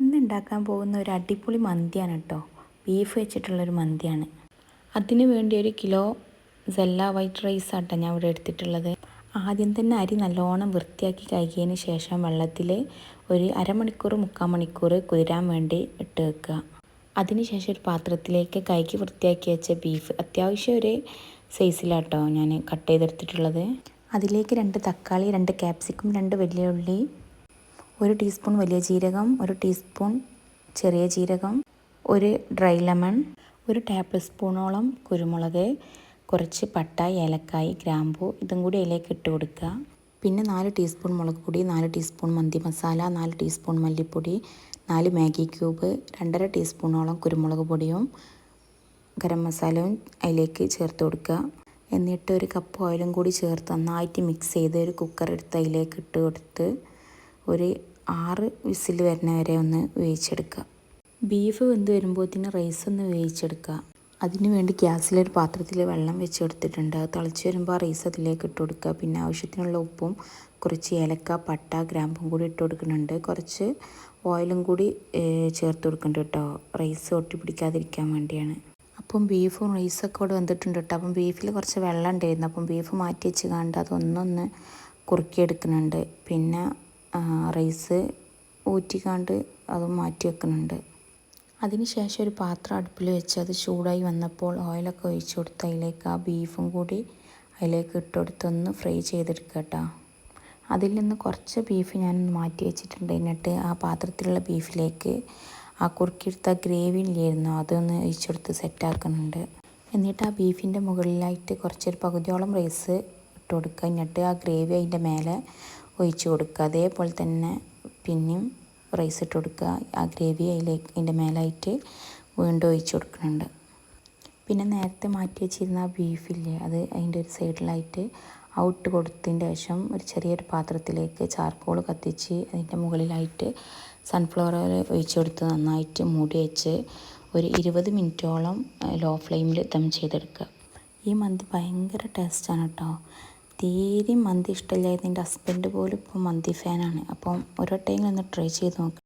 ഇന്ന് ഉണ്ടാക്കാൻ പോകുന്ന ഒരു അടിപൊളി മന്തിയാണ് കേട്ടോ. ബീഫ് വെച്ചിട്ടുള്ളൊരു മന്തിയാണ്. അതിന് വേണ്ടി ഒരു കിലോ സെല്ല വൈറ്റ് റൈസ് ആട്ടോ ഞാൻ ഇവിടെ എടുത്തിട്ടുള്ളത്. ആദ്യം തന്നെ അരി നല്ലോണം വൃത്തിയാക്കി കഴുകിയതിന് ശേഷം വെള്ളത്തിൽ ഒരു അരമണിക്കൂർ മുക്കാൽ മണിക്കൂർ കുതിരാൻ വേണ്ടി ഇട്ട് വെക്കുക. അതിനുശേഷം ഒരു പാത്രത്തിലേക്ക് കഴുകി വൃത്തിയാക്കി വെച്ച ബീഫ്. അത്യാവശ്യം ഒരു സൈസിലാട്ടോ ഞാൻ കട്ട് ചെയ്തെടുത്തിട്ടുള്ളത്. അതിലേക്ക് രണ്ട് തക്കാളി രണ്ട് ക്യാപ്സിക്കം രണ്ട് വലിയ ഉള്ളി ഒരു ടീസ്പൂൺ വലിയ ജീരകം ഒരു ടീസ്പൂൺ ചെറിയ ജീരകം ഒരു ഡ്രൈ ലെമൺ ഒരു ടേബിൾ സ്പൂണോളം കുരുമുളക് കുറച്ച് പട്ട ഏലക്കായ് ഗ്രാമ്പു ഇതും കൂടി അതിലേക്ക് ഇട്ട് കൊടുക്കുക. പിന്നെ നാല് ടീസ്പൂൺ മുളക് പൊടി നാല് ടീസ്പൂൺ മന്തി മസാല നാല് ടീസ്പൂൺ മല്ലിപ്പൊടി നാല് മാഗി ക്യൂബ് രണ്ടര ടീസ്പൂണോളം കുരുമുളക് പൊടിയും ഗരം മസാലയും അതിലേക്ക് ചേർത്ത് കൊടുക്കുക. എന്നിട്ട് ഒരു കപ്പ് ഓയിലും കൂടി ചേർത്ത് നന്നായിട്ട് മിക്സ് ചെയ്ത് ഒരു കുക്കർ എടുത്ത് അതിലേക്ക് ഇട്ട് കൊടുത്ത് ഒരു ആറ് വിസിൽ വരുന്ന വരെ ഒന്ന് വേവിച്ചെടുക്കുക. ബീഫ് വെന്ത് വരുമ്പോഴത്തേന് റൈസ് ഒന്ന് വേവിച്ചെടുക്കുക. അതിനുവേണ്ടി ഗ്യാസിലൊരു പാത്രത്തിൽ വെള്ളം വെച്ച് കൊടുത്തിട്ടുണ്ട് തിളച്ച് വരുമ്പോൾ റൈസ് അതിലേക്ക് ഇട്ട് കൊടുക്കുക. പിന്നെ ആവശ്യത്തിനുള്ള ഉപ്പും കുറച്ച് ഏലക്ക പട്ട ഗ്രാമ്പും കൂടി ഇട്ട് കൊടുക്കുന്നുണ്ട്. കുറച്ച് ഓയിലും കൂടി ചേർത്ത് കൊടുക്കുന്നുണ്ട് കേട്ടോ. റൈസ് ഒട്ടി പിടിക്കാതിരിക്കാൻ വേണ്ടിയാണ്. അപ്പം ബീഫും റൈസൊക്കെ ഇവിടെ വന്നിട്ടുണ്ട് കേട്ടോ. അപ്പം ബീഫിൽ കുറച്ച് വെള്ളം ഉണ്ടായിരുന്നു. അപ്പം ബീഫ് മാറ്റി വെച്ച് കണ്ട് അതൊന്നൊന്ന് കുറുക്കിയെടുക്കുന്നുണ്ട്. പിന്നെ റൈസ് ഊറ്റിക്കാണ്ട് അത് മാറ്റി വെക്കുന്നുണ്ട്. അതിന് ശേഷം ഒരു പാത്രം അടുപ്പിൽ വെച്ച് അത് ചൂടായി വന്നപ്പോൾ ഓയിലൊക്കെ ഒഴിച്ച് കൊടുത്ത് അതിലേക്ക് ആ ബീഫും കൂടി അതിലേക്ക് ഇട്ടുകൊടുത്തൊന്ന് ഫ്രൈ ചെയ്തെടുക്കുക കേട്ടോ. അതിൽ നിന്ന് കുറച്ച് ബീഫ് ഞാൻ മാറ്റി വെച്ചിട്ടുണ്ട്. എന്നിട്ട് ആ പാത്രത്തിലുള്ള ബീഫിലേക്ക് ആ കുറുക്കിയെടുത്ത ഗ്രേവി ഇല്ലായിരുന്നു അതൊന്ന് ഒഴിച്ചെടുത്ത് സെറ്റാക്കുന്നുണ്ട്. എന്നിട്ട് ആ ബീഫിന്റെ മുകളിലായിട്ട് കുറച്ചൊരു പകുതിയോളം റൈസ് ഇട്ട് കൊടുക്കുക. എന്നിട്ട് ആ ഗ്രേവി അതിന്റെ മേലെ ഒഴിച്ച് കൊടുക്കുക. അതേപോലെ തന്നെ പിന്നെയും റൈസ് ഇട്ട് കൊടുക്കുക. ആ ഗ്രേവി അതിലേക്ക് അതിന്റെ മേലായിട്ട് വീണ്ടും ഒഴിച്ച് കൊടുക്കുന്നുണ്ട്. പിന്നെ നേരത്തെ മാറ്റി വെച്ചിരുന്ന ആ ബീഫില്ലേ അത് അതിന്റെ ഒരു സൈഡിലായിട്ട് ഔട്ട് കൊടുത്തതിന് ശേഷം ഒരു ചെറിയൊരു പാത്രത്തിലേക്ക് ചാർക്കോൾ കത്തിച്ച് അതിന്റെ മുകളിലായിട്ട് സൺഫ്ലവർ ഓയിൽ ഒഴിച്ച് കൊടുത്ത് നന്നായിട്ട് മൂടി വെച്ച് ഒരു ഇരുപത് മിനിറ്റോളം ലോ ഫ്ലെയിമിൽ ദം ചെയ്തെടുക്കുക. ഈ മന്തി ഭയങ്കര ടേസ്റ്റാണ് കേട്ടോ തീരെ മന്തി ഇഷ്ടമില്ലായിരുന്നു എന്റെ ഹസ്ബൻഡ് പോലും ഇപ്പോൾ മന്തി ഫാനാണ് അപ്പം ഒരു ടൈം ഒന്ന് ട്രൈ ചെയ്ത് നോക്കുക